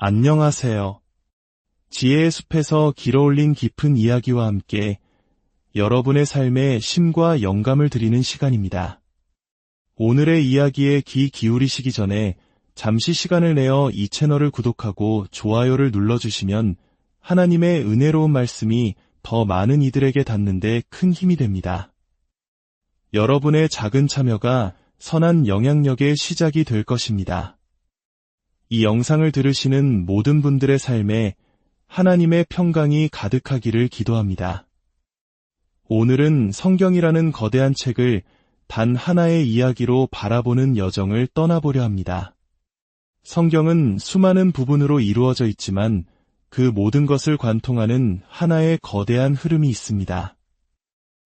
안녕하세요. 지혜의 숲에서 길어올린 깊은 이야기와 함께 여러분의 삶에 심과 영감을 드리는 시간입니다. 오늘의 이야기에 귀 기울이시기 전에 잠시 시간을 내어 이 채널을 구독하고 좋아요를 눌러주시면 하나님의 은혜로운 말씀이 더 많은 이들에게 닿는데 큰 힘이 됩니다. 여러분의 작은 참여가 선한 영향력의 시작이 될 것입니다. 이 영상을 들으시는 모든 분들의 삶에 하나님의 평강이 가득하기를 기도합니다. 오늘은 성경이라는 거대한 책을 단 하나의 이야기로 바라보는 여정을 떠나보려 합니다. 성경은 수많은 부분으로 이루어져 있지만 그 모든 것을 관통하는 하나의 거대한 흐름이 있습니다.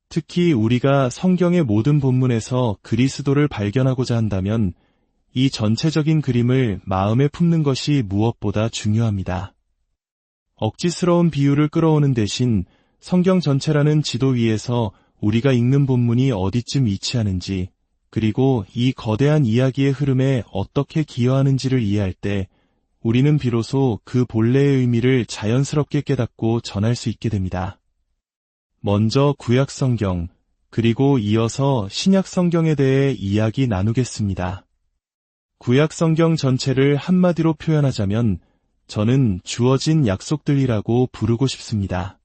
특히 우리가 성경의 모든 본문에서 그리스도를 발견하고자 한다면 이 전체적인 그림을 마음에 품는 것이 무엇보다 중요합니다. 억지스러운 비유를 끌어오는 대신 성경 전체라는 지도 위에서 우리가 읽는 본문이 어디쯤 위치하는지, 그리고 이 거대한 이야기의 흐름에 어떻게 기여하는지를 이해할 때 우리는 비로소 그 본래의 의미를 자연스럽게 깨닫고 전할 수 있게 됩니다. 먼저 구약 성경, 그리고 이어서 신약 성경에 대해 이야기 나누겠습니다. 구약 성경 전체를 한마디로 표현하자면 저는 주어진 약속들이라고 부르고 싶습니다.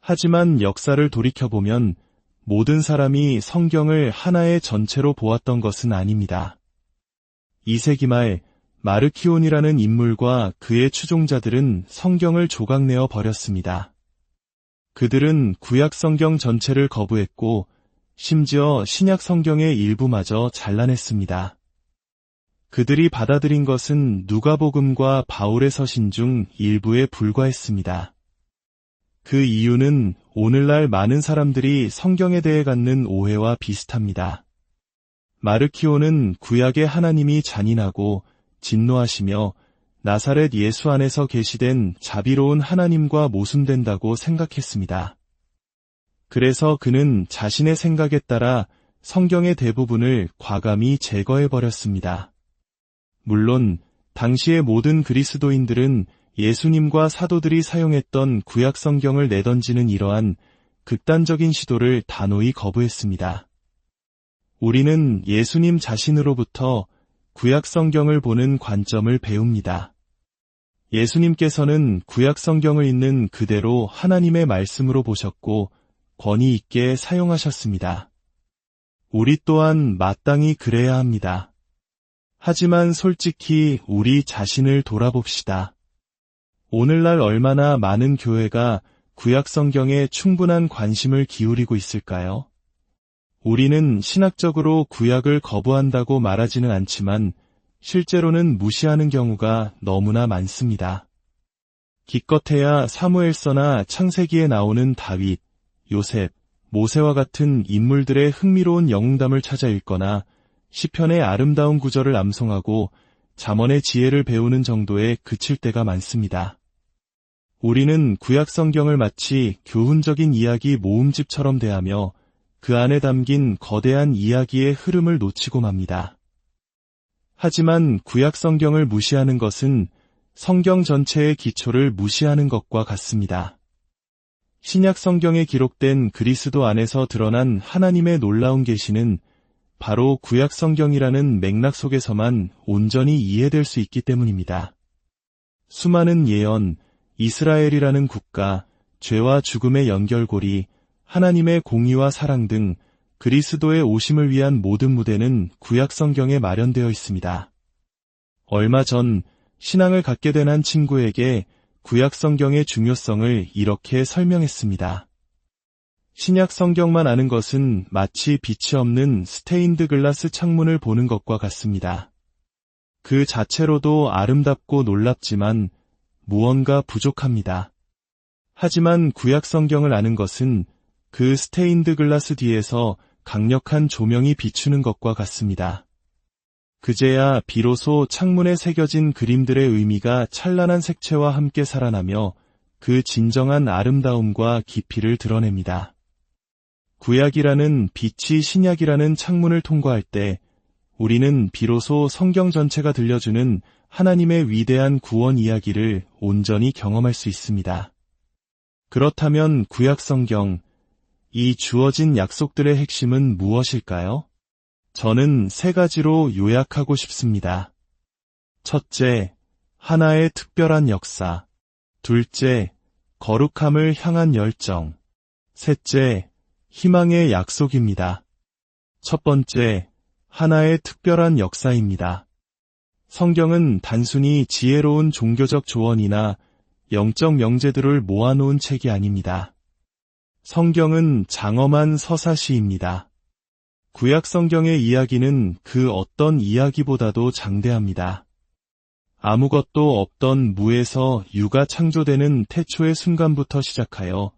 하지만 역사를 돌이켜보면 모든 사람이 성경을 하나의 전체로 보았던 것은 아닙니다. 2세기 말 마르키온이라는 인물과 그의 추종자들은 성경을 조각내어 버렸습니다. 그들은 구약 성경 전체를 거부했고 심지어 신약 성경의 일부마저 잘라냈습니다. 그들이 받아들인 것은 누가복음과 바울의 서신 중 일부에 불과했습니다. 그 이유는 오늘날 많은 사람들이 성경에 대해 갖는 오해와 비슷합니다. 마르키오는 구약의 하나님이 잔인하고 진노하시며 나사렛 예수 안에서 계시된 자비로운 하나님과 모순된다고 생각했습니다. 그래서 그는 자신의 생각에 따라 성경의 대부분을 과감히 제거해버렸습니다. 물론 당시의 모든 그리스도인들은 예수님과 사도들이 사용했던 구약 성경을 내던지는 이러한 극단적인 시도를 단호히 거부했습니다. 우리는 예수님 자신으로부터 구약 성경을 보는 관점을 배웁니다. 예수님께서는 구약 성경을 읽는 그대로 하나님의 말씀으로 보셨고 권위 있게 사용하셨습니다. 우리 또한 마땅히 그래야 합니다. 하지만 솔직히 우리 자신을 돌아봅시다. 오늘날 얼마나 많은 교회가 구약 성경에 충분한 관심을 기울이고 있을까요? 우리는 신학적으로 구약을 거부한다고 말하지는 않지만 실제로는 무시하는 경우가 너무나 많습니다. 기껏해야 사무엘서나 창세기에 나오는 다윗, 요셉, 모세와 같은 인물들의 흥미로운 영웅담을 찾아 읽거나 시편의 아름다운 구절을 암송하고 잠언의 지혜를 배우는 정도에 그칠 때가 많습니다. 우리는 구약 성경을 마치 교훈적인 이야기 모음집처럼 대하며 그 안에 담긴 거대한 이야기의 흐름을 놓치고 맙니다. 하지만 구약 성경을 무시하는 것은 성경 전체의 기초를 무시하는 것과 같습니다. 신약 성경에 기록된 그리스도 안에서 드러난 하나님의 놀라운 계시는 바로 구약 성경이라는 맥락 속에서만 온전히 이해될 수 있기 때문입니다. 수많은 예언, 이스라엘이라는 국가, 죄와 죽음의 연결고리, 하나님의 공의와 사랑 등 그리스도의 오심을 위한 모든 무대는 구약 성경에 마련되어 있습니다. 얼마 전 신앙을 갖게 된 한 친구에게 구약 성경의 중요성을 이렇게 설명했습니다. 신약 성경만 아는 것은 마치 빛이 없는 스테인드 글라스 창문을 보는 것과 같습니다. 그 자체로도 아름답고 놀랍지만 무언가 부족합니다. 하지만 구약 성경을 아는 것은 그 스테인드 글라스 뒤에서 강력한 조명이 비추는 것과 같습니다. 그제야 비로소 창문에 새겨진 그림들의 의미가 찬란한 색채와 함께 살아나며 그 진정한 아름다움과 깊이를 드러냅니다. 구약이라는 빛이 신약이라는 창문을 통과할 때 우리는 비로소 성경 전체가 들려주는 하나님의 위대한 구원 이야기를 온전히 경험할 수 있습니다. 그렇다면 구약 성경, 이 주어진 약속들의 핵심은 무엇일까요? 저는 세 가지로 요약하고 싶습니다. 첫째, 하나의 특별한 역사. 둘째, 거룩함을 향한 열정. 셋째, 희망의 약속입니다. 첫 번째, 하나의 특별한 역사입니다. 성경은 단순히 지혜로운 종교적 조언이나 영적 명제들을 모아놓은 책이 아닙니다. 성경은 장엄한 서사시입니다. 구약 성경의 이야기는 그 어떤 이야기보다도 장대합니다. 아무것도 없던 무에서 유가 창조되는 태초의 순간부터 시작하여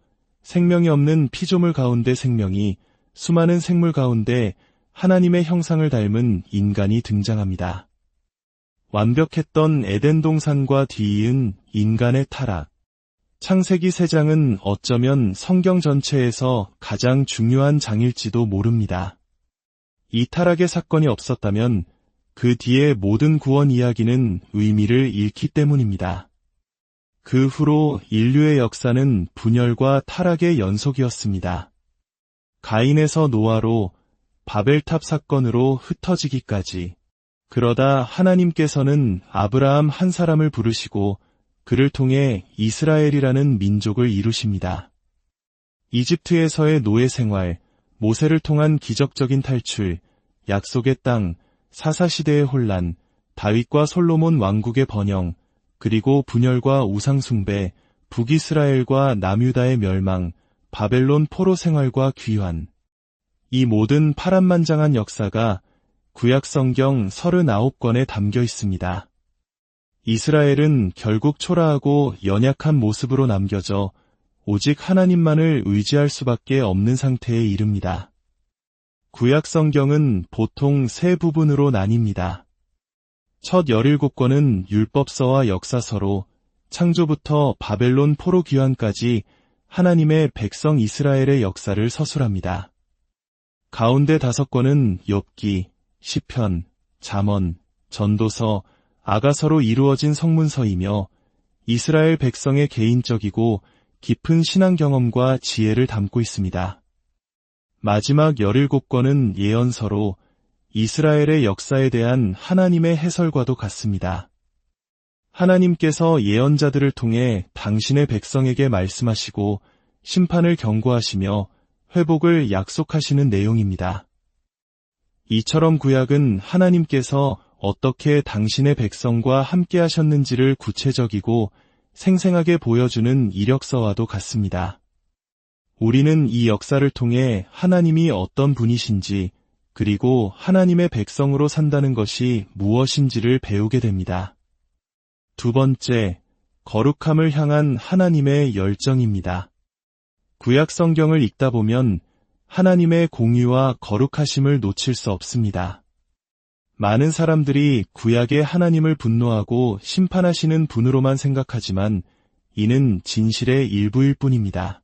생명이 없는 피조물 가운데 생명이 수많은 생물 가운데 하나님의 형상을 닮은 인간이 등장합니다. 완벽했던 에덴 동산과 뒤이은 인간의 타락. 창세기 3장은 어쩌면 성경 전체에서 가장 중요한 장일지도 모릅니다. 이 타락의 사건이 없었다면 그 뒤의 모든 구원 이야기는 의미를 잃기 때문입니다. 그 후로 인류의 역사는 분열과 타락의 연속이었습니다. 가인에서 노아로 바벨탑 사건으로 흩어지기까지. 그러다 하나님께서는 아브라함 한 사람을 부르시고 그를 통해 이스라엘이라는 민족을 이루십니다. 이집트에서의 노예 생활, 모세를 통한 기적적인 탈출, 약속의 땅, 사사시대의 혼란, 다윗과 솔로몬 왕국의 번영, 그리고 분열과 우상숭배, 북이스라엘과 남유다의 멸망, 바벨론 포로 생활과 귀환. 이 모든 파란만장한 역사가 구약성경 39권에 담겨 있습니다. 이스라엘은 결국 초라하고 연약한 모습으로 남겨져 오직 하나님만을 의지할 수밖에 없는 상태에 이릅니다. 구약 성경은 보통 세 부분으로 나뉩니다. 첫 17권은 율법서와 역사서로 창조부터 바벨론 포로 귀환까지 하나님의 백성 이스라엘의 역사를 서술합니다. 가운데 다섯 권은 욥기, 시편, 잠언, 전도서, 아가서로 이루어진 성문서이며 이스라엘 백성의 개인적이고 깊은 신앙 경험과 지혜를 담고 있습니다. 마지막 17권은 예언서로 이스라엘의 역사에 대한 하나님의 해설과도 같습니다. 하나님께서 예언자들을 통해 당신의 백성에게 말씀하시고 심판을 경고하시며 회복을 약속하시는 내용입니다. 이처럼 구약은 하나님께서 어떻게 당신의 백성과 함께 하셨는지를 구체적이고 생생하게 보여주는 이력서와도 같습니다. 우리는 이 역사를 통해 하나님이 어떤 분이신지 그리고 하나님의 백성으로 산다는 것이 무엇인지를 배우게 됩니다. 두 번째, 거룩함을 향한 하나님의 열정입니다. 구약 성경을 읽다 보면 하나님의 공의와 거룩하심을 놓칠 수 없습니다. 많은 사람들이 구약의 하나님을 분노하고 심판하시는 분으로만 생각하지만 이는 진실의 일부일 뿐입니다.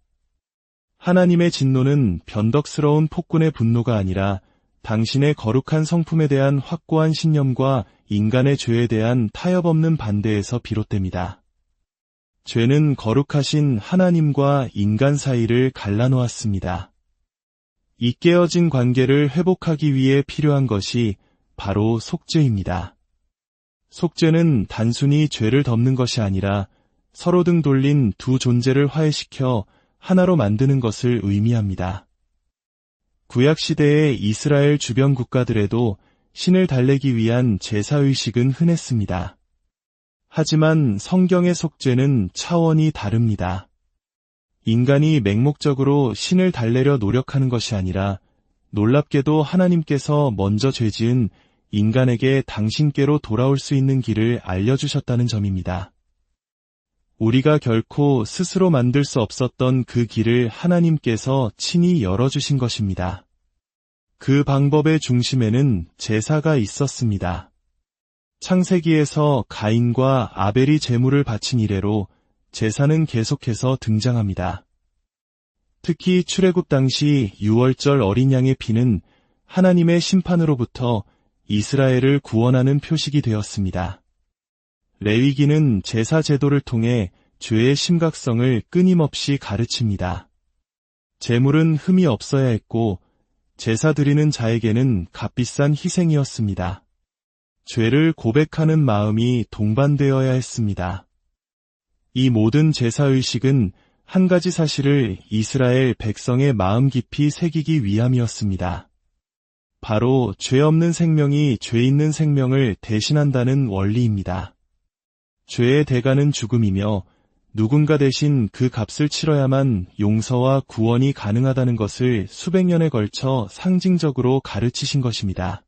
하나님의 진노는 변덕스러운 폭군의 분노가 아니라 당신의 거룩한 성품에 대한 확고한 신념과 인간의 죄에 대한 타협 없는 반대에서 비롯됩니다. 죄는 거룩하신 하나님과 인간 사이를 갈라놓았습니다. 이 깨어진 관계를 회복하기 위해 필요한 것이 바로 속죄입니다. 속죄는 단순히 죄를 덮는 것이 아니라 서로 등 돌린 두 존재를 화해시켜 하나로 만드는 것을 의미합니다. 구약시대의 이스라엘 주변 국가들에도 신을 달래기 위한 제사의식은 흔했습니다. 하지만 성경의 속죄는 차원이 다릅니다. 인간이 맹목적으로 신을 달래려 노력하는 것이 아니라 놀랍게도 하나님께서 먼저 죄지은 인간에게 당신께로 돌아올 수 있는 길을 알려주셨다는 점입니다. 우리가 결코 스스로 만들 수 없었던 그 길을 하나님께서 친히 열어주신 것입니다. 그 방법의 중심에는 제사가 있었습니다. 창세기에서 가인과 아벨이 제물을 바친 이래로 제사는 계속해서 등장합니다. 특히 출애굽 당시 6월절 어린 양의 피는 하나님의 심판으로부터 이스라엘을 구원하는 표식이 되었습니다. 레위기는 제사 제도를 통해 죄의 심각성을 끊임없이 가르칩니다. 재물은 흠이 없어야 했고 제사 드리는 자에게는 값비싼 희생이었습니다. 죄를 고백하는 마음이 동반되어야 했습니다. 이 모든 제사의식은 한 가지 사실을 이스라엘 백성의 마음 깊이 새기기 위함이었습니다. 바로 죄 없는 생명이 죄 있는 생명을 대신한다는 원리입니다. 죄의 대가는 죽음이며 누군가 대신 그 값을 치러야만 용서와 구원이 가능하다는 것을 수백 년에 걸쳐 상징적으로 가르치신 것입니다.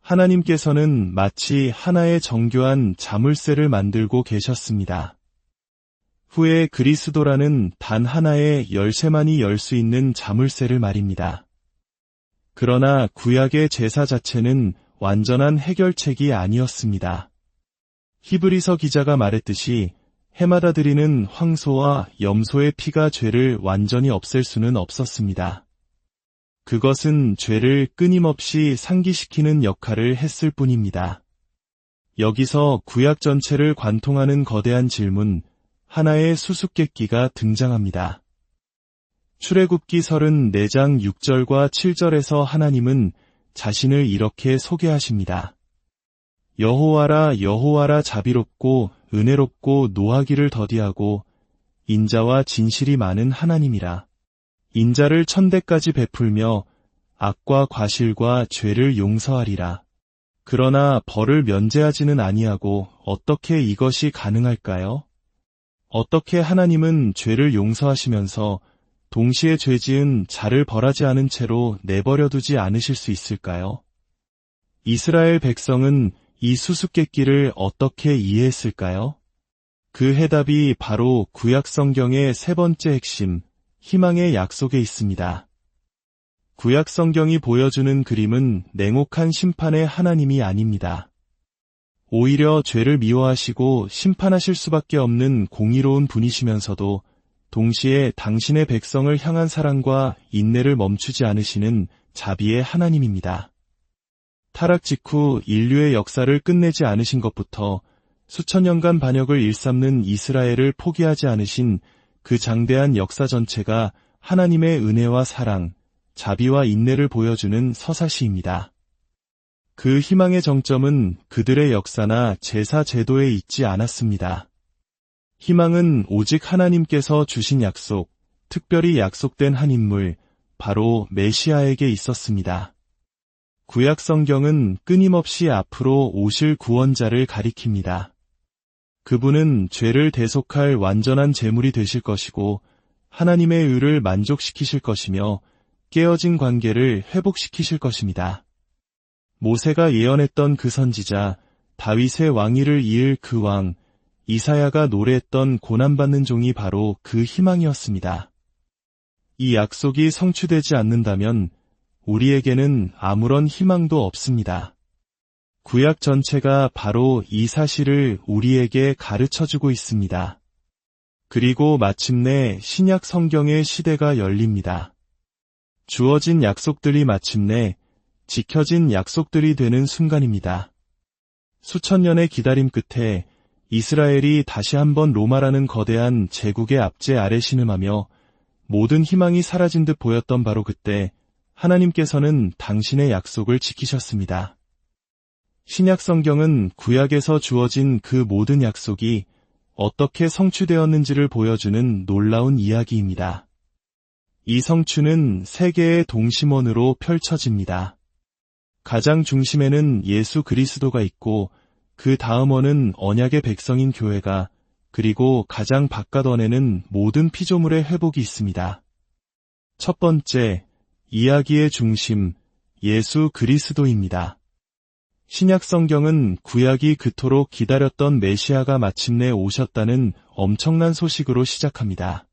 하나님께서는 마치 하나의 정교한 자물쇠를 만들고 계셨습니다. 후에 그리스도라는 단 하나의 열쇠만이 열 수 있는 자물쇠를 말입니다. 그러나 구약의 제사 자체는 완전한 해결책이 아니었습니다. 히브리서 기자가 말했듯이 해마다 드리는 황소와 염소의 피가 죄를 완전히 없앨 수는 없었습니다. 그것은 죄를 끊임없이 상기시키는 역할을 했을 뿐입니다. 여기서 구약 전체를 관통하는 거대한 질문, 하나의 수수께끼가 등장합니다. 출애굽기 34장 6절과 7절에서 하나님은 자신을 이렇게 소개하십니다. 여호와라 여호와라 자비롭고 은혜롭고 노하기를 더디하고 인자와 진실이 많은 하나님이라. 인자를 천대까지 베풀며 악과 과실과 죄를 용서하리라. 그러나 벌을 면제하지는 아니하고 어떻게 이것이 가능할까요? 어떻게 하나님은 죄를 용서하시면서 동시에 죄 지은 자를 벌하지 않은 채로 내버려 두지 않으실 수 있을까요? 이스라엘 백성은 이 수수께끼를 어떻게 이해했을까요? 그 해답이 바로 구약 성경의 세 번째 핵심, 희망의 약속에 있습니다. 구약 성경이 보여주는 그림은 냉혹한 심판의 하나님이 아닙니다. 오히려 죄를 미워하시고 심판하실 수밖에 없는 공의로운 분이시면서도 동시에 당신의 백성을 향한 사랑과 인내를 멈추지 않으시는 자비의 하나님입니다. 타락 직후 인류의 역사를 끝내지 않으신 것부터 수천 년간 반역을 일삼는 이스라엘을 포기하지 않으신 그 장대한 역사 전체가 하나님의 은혜와 사랑, 자비와 인내를 보여주는 서사시입니다. 그 희망의 정점은 그들의 역사나 제사 제도에 있지 않았습니다. 희망은 오직 하나님께서 주신 약속, 특별히 약속된 한 인물, 바로 메시아에게 있었습니다. 구약 성경은 끊임없이 앞으로 오실 구원자를 가리킵니다. 그분은 죄를 대속할 완전한 제물이 되실 것이고 하나님의 의를 만족시키실 것이며 깨어진 관계를 회복시키실 것입니다. 모세가 예언했던 그 선지자, 다윗의 왕위를 이을 그 왕, 이사야가 노래했던 고난받는 종이 바로 그 희망이었습니다. 이 약속이 성취되지 않는다면 우리에게는 아무런 희망도 없습니다. 구약 전체가 바로 이 사실을 우리에게 가르쳐 주고 있습니다. 그리고 마침내 신약 성경의 시대가 열립니다. 주어진 약속들이 마침내 지켜진 약속들이 되는 순간입니다. 수천 년의 기다림 끝에 이스라엘이 다시 한번 로마라는 거대한 제국의 압제 아래 신음하며 모든 희망이 사라진 듯 보였던 바로 그때 하나님께서는 당신의 약속을 지키셨습니다. 신약 성경은 구약에서 주어진 그 모든 약속이 어떻게 성취되었는지를 보여주는 놀라운 이야기입니다. 이 성취는 세계의 동심원으로 펼쳐집니다. 가장 중심에는 예수 그리스도가 있고 그 다음원은 언약의 백성인 교회가 그리고 가장 바깥 원에는 모든 피조물의 회복이 있습니다. 첫 번째, 이야기의 중심, 예수 그리스도입니다. 신약 성경은 구약이 그토록 기다렸던 메시아가 마침내 오셨다는 엄청난 소식으로 시작합니다.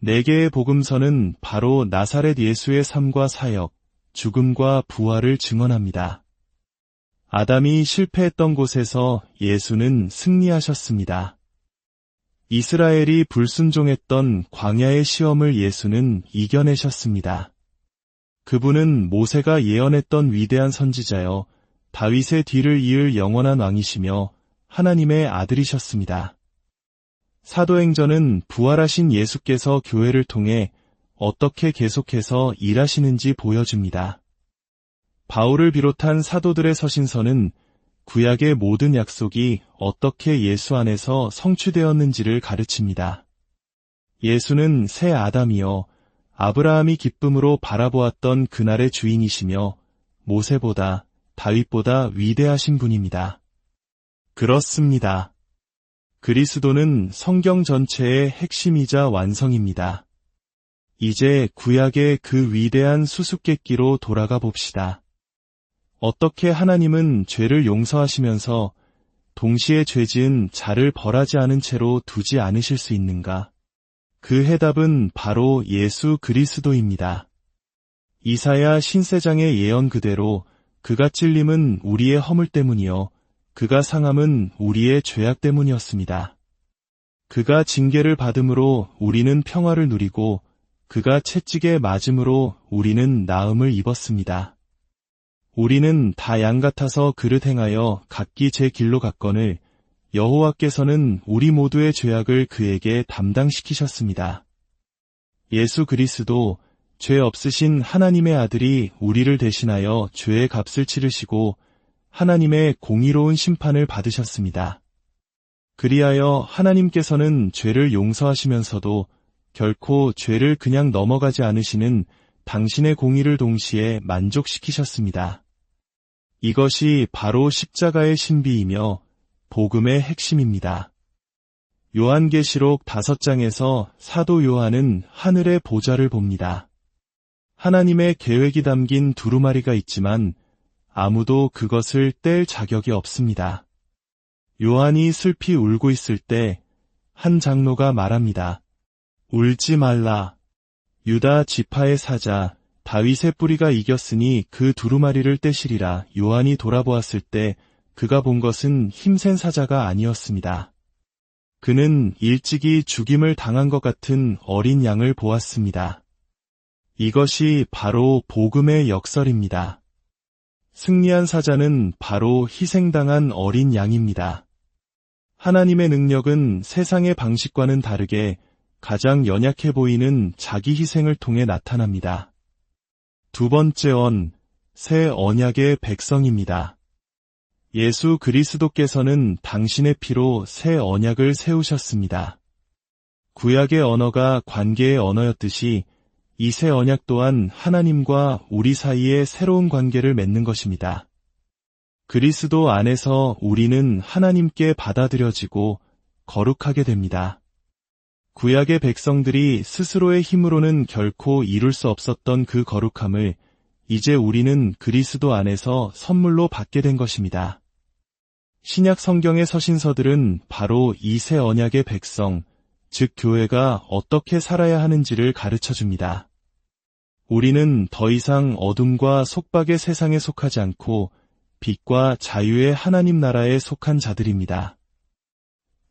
네 개의 복음서는 바로 나사렛 예수의 삶과 사역, 죽음과 부활을 증언합니다. 아담이 실패했던 곳에서 예수는 승리하셨습니다. 이스라엘이 불순종했던 광야의 시험을 예수는 이겨내셨습니다. 그분은 모세가 예언했던 위대한 선지자여 다윗의 뒤를 이을 영원한 왕이시며 하나님의 아들이셨습니다. 사도행전은 부활하신 예수께서 교회를 통해 어떻게 계속해서 일하시는지 보여줍니다. 바울을 비롯한 사도들의 서신서는 구약의 모든 약속이 어떻게 예수 안에서 성취되었는지를 가르칩니다. 예수는 새 아담이요 아브라함이 기쁨으로 바라보았던 그날의 주인이시며 모세보다 다윗보다 위대하신 분입니다. 그렇습니다. 그리스도는 성경 전체의 핵심이자 완성입니다. 이제 구약의 그 위대한 수수께끼로 돌아가 봅시다. 어떻게 하나님은 죄를 용서하시면서 동시에 죄 지은 자를 벌하지 않은 채로 두지 않으실 수 있는가? 그 해답은 바로 예수 그리스도입니다. 이사야 신세장의 예언 그대로 그가 찔림은 우리의 허물 때문이요. 그가 상함은 우리의 죄악 때문이었습니다. 그가 징계를 받음으로 우리는 평화를 누리고 그가 채찍에 맞음으로 우리는 나음을 입었습니다. 우리는 다 양 같아서 그릇 행하여 각기 제 길로 갔거늘 여호와께서는 우리 모두의 죄악을 그에게 담당시키셨습니다. 예수 그리스도 죄 없으신 하나님의 아들이 우리를 대신하여 죄의 값을 치르시고 하나님의 공의로운 심판을 받으셨습니다. 그리하여 하나님께서는 죄를 용서하시면서도 결코 죄를 그냥 넘어가지 않으시는 당신의 공의를 동시에 만족시키셨습니다. 이것이 바로 십자가의 신비이며 복음의 핵심입니다. 요한계시록 다섯 장에서 사도 요한은 하늘의 보좌를 봅니다. 하나님의 계획이 담긴 두루마리가 있지만 아무도 그것을 뗄 자격이 없습니다. 요한이 슬피 울고 있을 때 한 장로가 말합니다. 울지 말라. 유다 지파의 사자 다윗의 뿌리가 이겼으니 그 두루마리를 떼시리라 요한이 돌아보았을 때 그가 본 것은 힘센 사자가 아니었습니다. 그는 일찍이 죽임을 당한 것 같은 어린 양을 보았습니다. 이것이 바로 복음의 역설입니다. 승리한 사자는 바로 희생당한 어린 양입니다. 하나님의 능력은 세상의 방식과는 다르게 가장 연약해 보이는 자기 희생을 통해 나타납니다. 두 번째 언, 새 언약의 백성입니다. 예수 그리스도께서는 당신의 피로 새 언약을 세우셨습니다. 구약의 언어가 관계의 언어였듯이 이 새 언약 또한 하나님과 우리 사이의 새로운 관계를 맺는 것입니다. 그리스도 안에서 우리는 하나님께 받아들여지고 거룩하게 됩니다. 구약의 백성들이 스스로의 힘으로는 결코 이룰 수 없었던 그 거룩함을 이제 우리는 그리스도 안에서 선물로 받게 된 것입니다. 신약 성경의 서신서들은 바로 이 새 언약의 백성, 즉 교회가 어떻게 살아야 하는지를 가르쳐 줍니다. 우리는 더 이상 어둠과 속박의 세상에 속하지 않고 빛과 자유의 하나님 나라에 속한 자들입니다.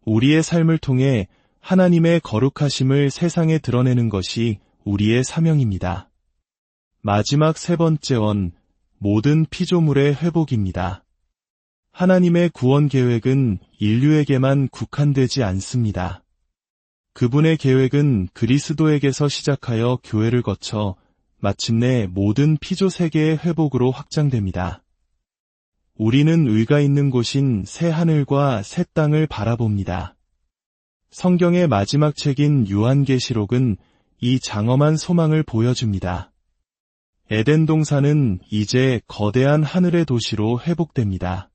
우리의 삶을 통해 하나님의 거룩하심을 세상에 드러내는 것이 우리의 사명입니다. 마지막 세 번째 원, 모든 피조물의 회복입니다. 하나님의 구원 계획은 인류에게만 국한되지 않습니다. 그분의 계획은 그리스도에게서 시작하여 교회를 거쳐 마침내 모든 피조 세계의 회복으로 확장됩니다. 우리는 의가 있는 곳인 새 하늘과 새 땅을 바라봅니다. 성경의 마지막 책인 요한계시록은 이 장엄한 소망을 보여줍니다. 에덴 동산은 이제 거대한 하늘의 도시로 회복됩니다.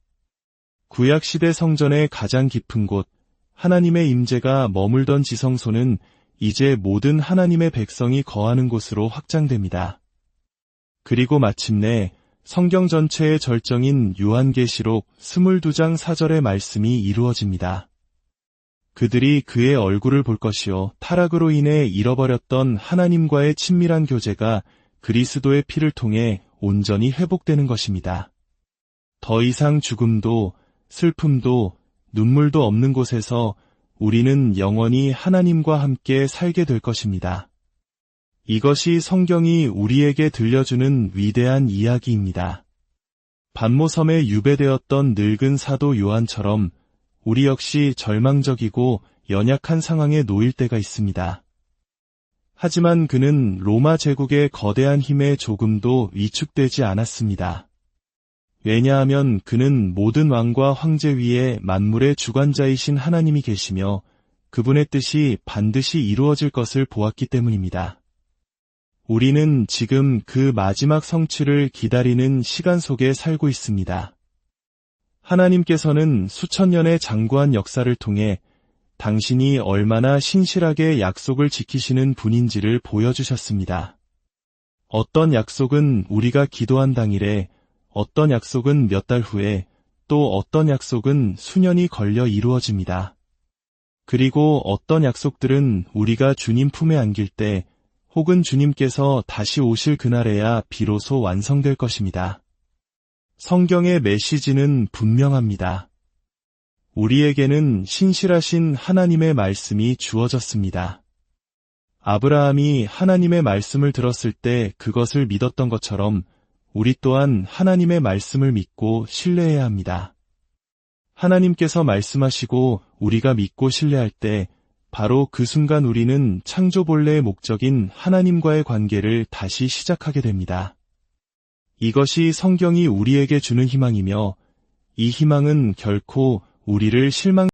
구약시대 성전의 가장 깊은 곳, 하나님의 임재가 머물던 지성소는 이제 모든 하나님의 백성이 거하는 곳으로 확장됩니다. 그리고 마침내 성경 전체의 절정인 요한계시록 22장 4절의 말씀이 이루어집니다. 그들이 그의 얼굴을 볼 것이요 타락으로 인해 잃어버렸던 하나님과의 친밀한 교제가 그리스도의 피를 통해 온전히 회복되는 것입니다. 더 이상 죽음도 슬픔도 눈물도 없는 곳에서 우리는 영원히 하나님과 함께 살게 될 것입니다. 이것이 성경이 우리에게 들려주는 위대한 이야기입니다. 반모섬에 유배되었던 늙은 사도 요한처럼 우리 역시 절망적이고 연약한 상황에 놓일 때가 있습니다. 하지만 그는 로마 제국의 거대한 힘에 조금도 위축되지 않았습니다. 왜냐하면 그는 모든 왕과 황제 위에 만물의 주관자이신 하나님이 계시며 그분의 뜻이 반드시 이루어질 것을 보았기 때문입니다. 우리는 지금 그 마지막 성취를 기다리는 시간 속에 살고 있습니다. 하나님께서는 수천 년의 장구한 역사를 통해 당신이 얼마나 신실하게 약속을 지키시는 분인지를 보여주셨습니다. 어떤 약속은 우리가 기도한 당일에, 어떤 약속은 몇 달 후에, 또 어떤 약속은 수년이 걸려 이루어집니다. 그리고 어떤 약속들은 우리가 주님 품에 안길 때, 혹은 주님께서 다시 오실 그날에야 비로소 완성될 것입니다. 성경의 메시지는 분명합니다. 우리에게는 신실하신 하나님의 말씀이 주어졌습니다. 아브라함이 하나님의 말씀을 들었을 때 그것을 믿었던 것처럼 우리 또한 하나님의 말씀을 믿고 신뢰해야 합니다. 하나님께서 말씀하시고 우리가 믿고 신뢰할 때 바로 그 순간 우리는 창조 본래의 목적인 하나님과의 관계를 다시 시작하게 됩니다. 이것이 성경이 우리에게 주는 희망이며 이 희망은 결코 우리를 실망